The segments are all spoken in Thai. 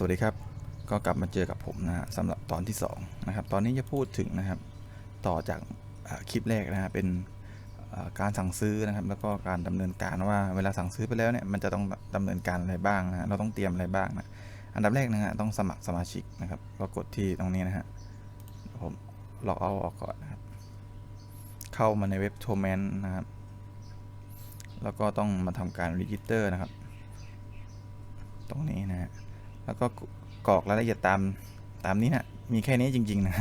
สวัสดีครับ ก็กลับมาเจอกับผมนะฮะสำหรับตอนที่2นะครับ ตอนนี้จะพูดถึงนะครับ ต่อจากคลิปแรกนะฮะ เป็นการสั่งซื้อนะครับ แล้วก็การดำเนินการว่าเวลาสั่งซื้อไปแล้วเนี่ย มันจะต้องดำเนินการอะไรบ้างนะเราต้องเตรียมอะไรบ้างนะ อันดับแรกนะฮะ ต้องสมัครสมาชิกนะครับ ก็กดที่ตรงนี้นะฮะ ผมล็อกเอาออกก่อนนะครับ เข้ามาในเว็บโทแมนนะครับ แล้วก็ต้องมาทำการรีจิสเตอร์นะครับ ตรงนี้นะฮะ แล้วก็กรอกรายละเอียดตามตามนี้นะมีแค่นี้จริง ๆ นะ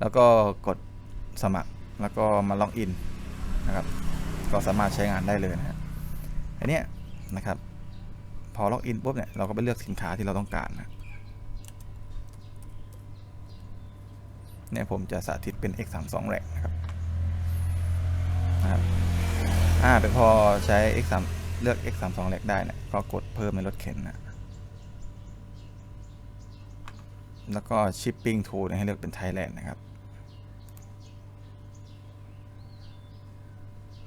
แล้วก็กดสมัครแล้วก็มาล็อกอินนะครับ ก็สามารถใช้งานได้เลยนะฮะอันนี้นะครับ พอล็อกอินปุ๊บเนี่ยเราก็ไปเลือกสินค้าที่เราต้องการนะเนี่ยผมจะสาธิตเป็น x32 แรกนะครับนะครับอ่าไปพอใช้ x3 เลือก x32 แรกได้เนี่ยก็กดเพิ่มในรถเข็นนะ แล้วก็ shipping to ให้เลือกเป็น Thailand นะครับ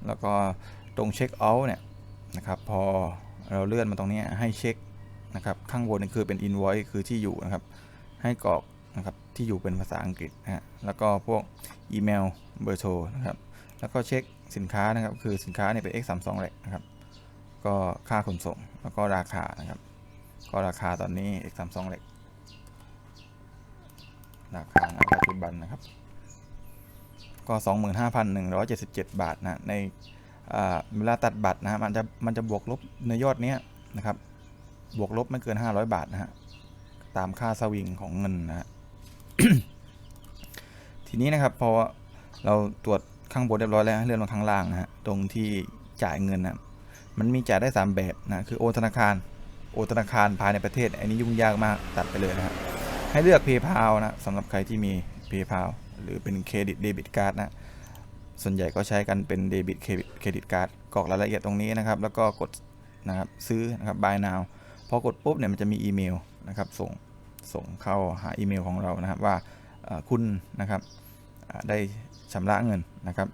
แล้วก็ตรง check out เนี่ยนะครับ พอเราเลื่อนมาตรงนี้ให้เช็คนะครับ ข้างบนนี่คือเป็น invoice คือที่อยู่นะครับ ให้กรอกนะครับที่อยู่เป็นภาษาอังกฤษนะฮะ แล้วก็พวกอีเมล เบอร์โทรนะครับ แล้วก็เช็คสินค้านะครับ คือสินค้าเนี่ยเป็น x32 แหละนะครับ ก็ค่าขนส่ง แล้วก็ราคานะครับ ก็ราคาตอนนี้ x32 แหละ ราคาณปัจจุบันนะครับ ก็ 25,177 บาทนะในเวลาตัดบัตรนะฮะมันจะมันจะบวกลบในยอดนี้นะครับ บวกลบไม่เกิน 500 บาทนะฮะตามค่าสวิงของเงินนะฮะทีนี้นะครับพอเราตรวจข้างบนเรียบร้อยแล้วเลื่อนมาข้างล่างนะฮะตรงที่จ่ายเงินนะมันมีจ่ายได้ 3 แบบนะคือโอนธนาคารโอนธนาคารภายในประเทศ อันนี้ยุ่งยากมากตัดไปเลยนะฮะ ให้เลือก PayPal นะสำหรับใครที่มี PayPal หรือเป็นเครดิตเดบิตการ์ดนะส่วนใหญ่ก็ใช้กันเป็นเดบิตเครดิตการ์ดกรอกรายละเอียดตรงนี้นะครับ แล้วก็กดนะครับซื้อนะครับ buy now พอกดปุ๊บเนี่ยมันจะมีอีเมลนะครับ ส่งส่งเข้าหาอีเมลของเรานะครับ ว่าคุณนะครับได้ชำระเงินนะครับ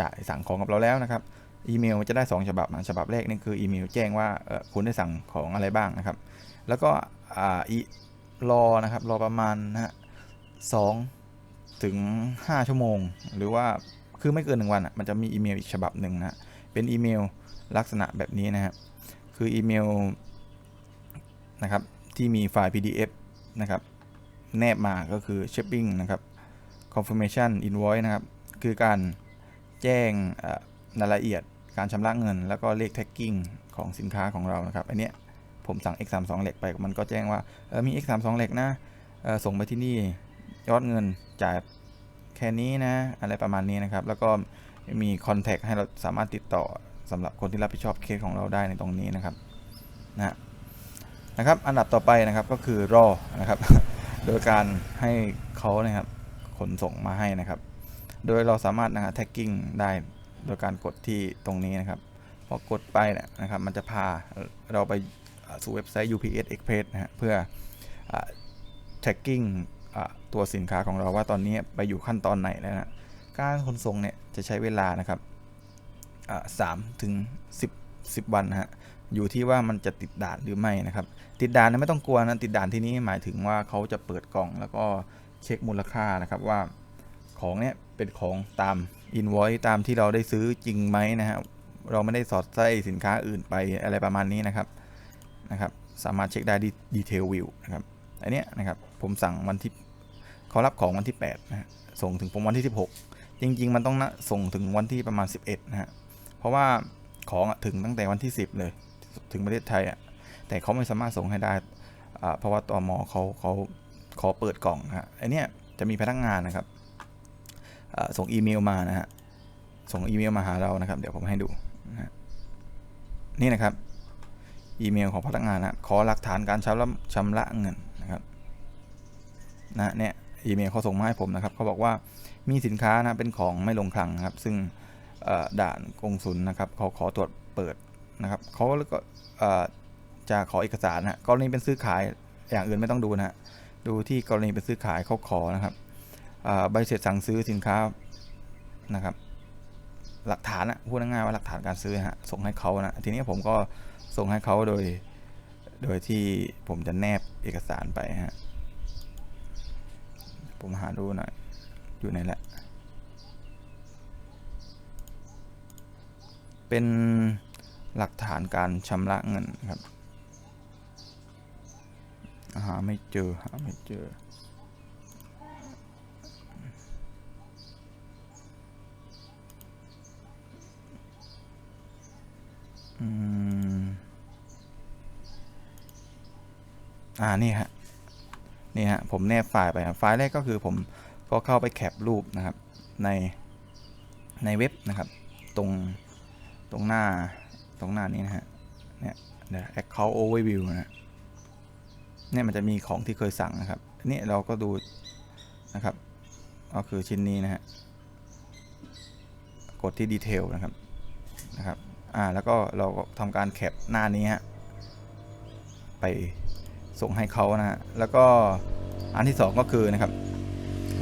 จ่ายสั่งของกับเราแล้วนะครับอีเมลจะได้ 2 ฉบับนะฉบับแรกนี่คืออีเมลแจ้งว่าคุณได้สั่งของอะไรบ้างนะครับ แล้วก็อ่าอี รอนะครับ รอประมาณนะฮะสองถึงห้าชั่วโมง หรือว่าคือไม่เกินหนึ่งวันอะมันจะมีอีเมลอีกฉบับหนึ่งนะเป็นอีเมลลักษณะแบบนี้นะฮะคืออีเมลนะครับที่มีไฟล์ PDF นะครับแนบมาก็คือ shipping นะครับ confirmation invoice นะครับ คือการแจ้งรายละเอียดการชำระเงิน แล้วก็เลข tagging ของสินค้าของเรานะครับ อันเนี้ย ผมสั่ง x32 เหล็กไปมันก็แจ้งว่าเออมี x32 เหล็กนะเออส่งไปที่นี่ยอดเงินจ่ายแค่นี้นะ อะไรประมาณนี้นะครับ แล้วก็มี contact ให้เราสามารถติดต่อสำหรับคนที่รับผิดชอบเคสของเราได้ในตรงนี้นะครับนะนะครับ อันดับต่อไปนะครับก็คือรอนะครับ โดยการให้เขานะครับขนส่งมาให้นะครับ โดยเราสามารถนะฮะ tagging ได้โดยการกดที่ตรงนี้นะครับ พอกดไปเนี่ยนะครับ มันจะพาเราไป สู่เว็บไซต์ UPS Express นะฮะเพื่ออ tracking อตัวสินค้าของเราว่าตอนนี้ไปอยู่ขั้นตอนไหนแล้วนะการขนส่งเนี่ยจะใช้เวลานะครับสามถึงสิบสิบวันนะฮะอยู่ที่ว่ามันจะติดด่านหรือไม่นะครับ ติดด่านนยไม่ต้องกลัวนะติดด่านที่นี้หมายถึงว่าเขาจะเปิดกล่อง แล้วก็เช็คมูลค่านะครับว่าของเนี่ยเป็นของตาม invoice ตามที่เราได้ซื้อจริงไหมนะฮะเราไม่ได้สอดไส้สินค้าอื่นไปอะไรประมาณนี้นะครับ นะครับสามารถเช็คได้ดีเทลวิวนะครับอันเนี้ยนะครับผมสั่งวันที่เขารับของวันที่8นะฮะส่งถึงผมวันที่ 16 จริง ๆ มันต้องนะส่งถึงวันที่ประมาณ 11นะฮะเพราะว่าของถึงตั้งแต่วันที่ 10 เลย ถึงประเทศไทยอะแต่เขาไม่สามารถส่งให้ได้อ่าเพราะว่าตอมอเขาเขาขอเปิดกล่องนะฮะไอเนี้ยจะมีพนักงานนะครับส่งอีเมลมานะฮะส่งอีเมลมาหาเรานะครับ เดี๋ยวผมให้ดูนะนี่นะครับ อีเมลของพนักงานนะขอหลักฐานการชำระชำระเงินนะครับนะเนี่ยอีเมลเขาส่งมาให้ผมนะครับเขาบอกว่ามีสินค้านะเป็นของไม่ลงคลังนะครับ ซึ่งด่านกงสุลนะครับเขาขอตรวจเปิดนะครับเขาก็เอ่อจะขอเอกสารนะกรณีเป็นซื้อขายอย่างอื่นไม่ต้องดูนะฮะดูที่กรณีเป็นซื้อขายเขาขอนะครับใบเสร็จสั่งซื้อสินค้านะครับ หลักฐานอะพูดง่ายๆว่าหลักฐานการซื้อฮะส่งให้เขานะทีนี้ผมก็ ส่งให้เขาโดย โดยที่ผมจะแนบเอกสารไปฮะ ผมหาดูหน่อย อยู่ไหนละ เป็นหลักฐานการชำระเงินครับ หาไม่เจอ หาไม่เจอ อ่านี่ฮะนี่ฮะผมแนบไฟล์ไปครับไฟล์แรกก็คือผมก็เข้าไปแคปรูปนะครับในในเว็บนะครับ ตรงตรงหน้าตรงหน้านี้นะฮะเนี่ยเดี๋ยว account overview นะเนี่ยมันจะมีของที่เคยสั่งนะครับนี่เราก็ดูนะครับ ก็คือชิ้นนี้นะฮะกดที่ดีเทลนะครับนะครับอ่าแล้วก็เราก็ทำการแคปหน้านี้ฮะไป ส่งให้เขานะฮะแล้วก็อันที่สองก็คือนะครับ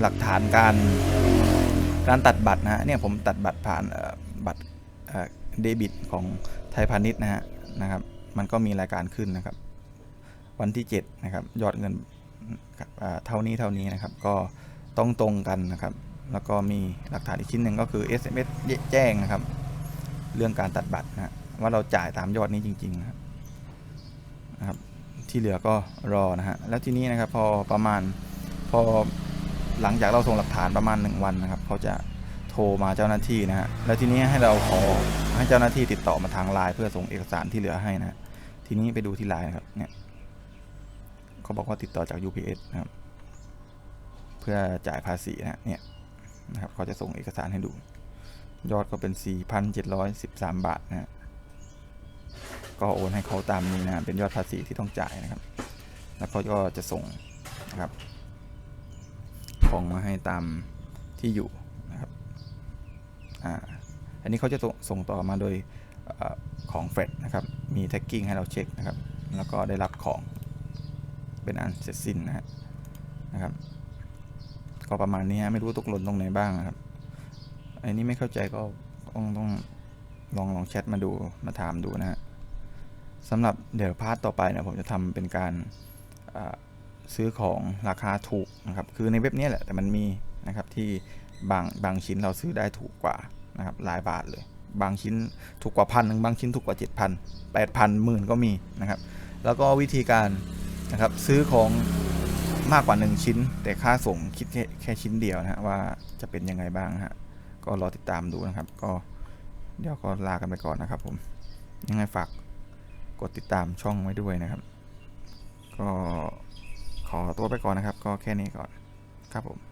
หลักฐานการการตัดบัตรนะฮะเนี่ยผมตัดบัตรผ่านบัตรเดบิตของไทยพาณิชย์นะฮะนะครับ มันก็มีรายการขึ้นนะครับ วันที่ 7 นะครับ ยอดเงินเท่านี้เท่านี้นะครับ ก็ต้องตรงกันนะครับ แล้วก็มีหลักฐานอีกชิ้นหนึ่งก็คือ SMS แจ้งนะครับ เรื่องการตัดบัตรนะฮะว่าเราจ่ายตามยอดนี้จริง ๆ นะครับ ที่เหลือก็รอนะฮะแล้วทีนี้นะครับพอประมาณพอหลังจากเราส่งหลักฐานประมาณ 1 วันนะครับเขาจะโทรมาเจ้าหน้าที่นะฮะแล้วทีนี้ให้เราขอให้เจ้าหน้าที่ติดต่อมาทางไลน์เพื่อส่งเอกสารที่เหลือให้นะทีนี้ไปดูที่ไลน์นะครับเนี่ยเขาบอกว่าติดต่อจาก UPS นะครับเพื่อจ่ายภาษีนะฮะเนี่ยนะครับเขาจะส่งเอกสารให้ดู ยอดก็เป็น 4,713 บาทนะฮะ ก็โอนให้เขาตามนี้นะเป็นยอดภาษีที่ต้องจ่ายนะครับ แล้วเขาก็จะส่งนะครับของมาให้ตามที่อยู่นะครับอ่าอันนี้เขาจะส่งต่อมาโดยอของเฟดนะครับ มีแท็กกิ้งให้เราเช็คนะครับ แล้วก็ได้รับของเป็นอันเสร็จสิ้นนะฮะนะครับ ก็ประมาณนี้ฮะไม่รู้ตกหล่นตรงไหนบ้างนะครับ อันนี้ไม่เข้าใจก็ต้องต้องลองลองแชทมาดูมาถามดูนะฮะ สำหรับเดี๋ยวพาร์ทต่อไปนี่ยผมจะทำเป็นการซื้อของราคาถูกนะครับ คือในเว็บนี้แหละแต่มันมีนะครับที่บางบางชิ้นเราซื้อได้ถูกกว่านะครับหลายบาทเลย บางชิ้นถูกกว่าพันหนึ่งบางชิ้นถูกกว่าเจ็ดพันแปดพันหมื่นก็มีนะครับ แล้วก็วิธีการนะครับซื้อของมากกว่า 1 ชิ้น แต่ค่าส่งคิดแค่แคชิ้นเดียวนะฮะว่าจะเป็นยังไงบ้างฮะก็รอติดตามดูนะครับ ก็เดี๋ยวก็ลากันไปก่อนนะครับผมยังไงฝาก กดติดตามช่องไว้ด้วยนะครับ ก็ขอตัวไปก่อนนะครับ ก็แค่นี้ก่อนครับผม